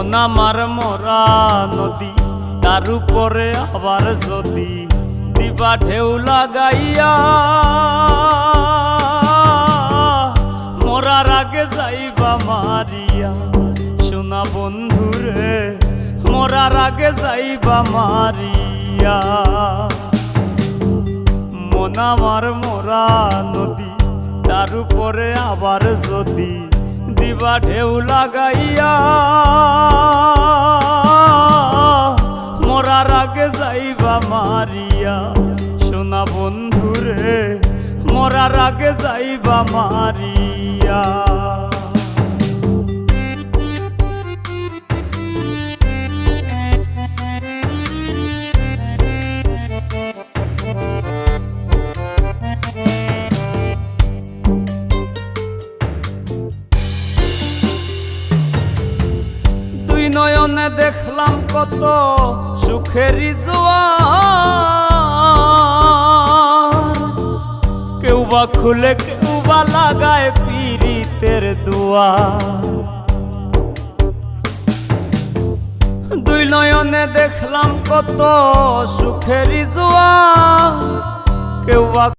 মন আমার মরা নদী, তার উপরে আবার যদি দিবা ঢেউ লাগাইয়া। মরার আগে যাইবা মারিয়া, সোনা বন্ধুরে মরার আগে যাইবা মারিয়া। মন আমার মোরা নদী, তার উপরে আবার যদি দিবা ঢেউ লাগাইয়া মরার আগে যাইবা মারিয়া। সোনা বন্ধুরে মরার আগে যাইবা মারিয়া। নয়নে দেখলাম কত জোয়ার কেউ বা খুলে, কেউ বা লাগায় পীড়িতের দুয়ার। দুই নয়নে দেখলাম কত সুখেরই জোয়ার কেউ বা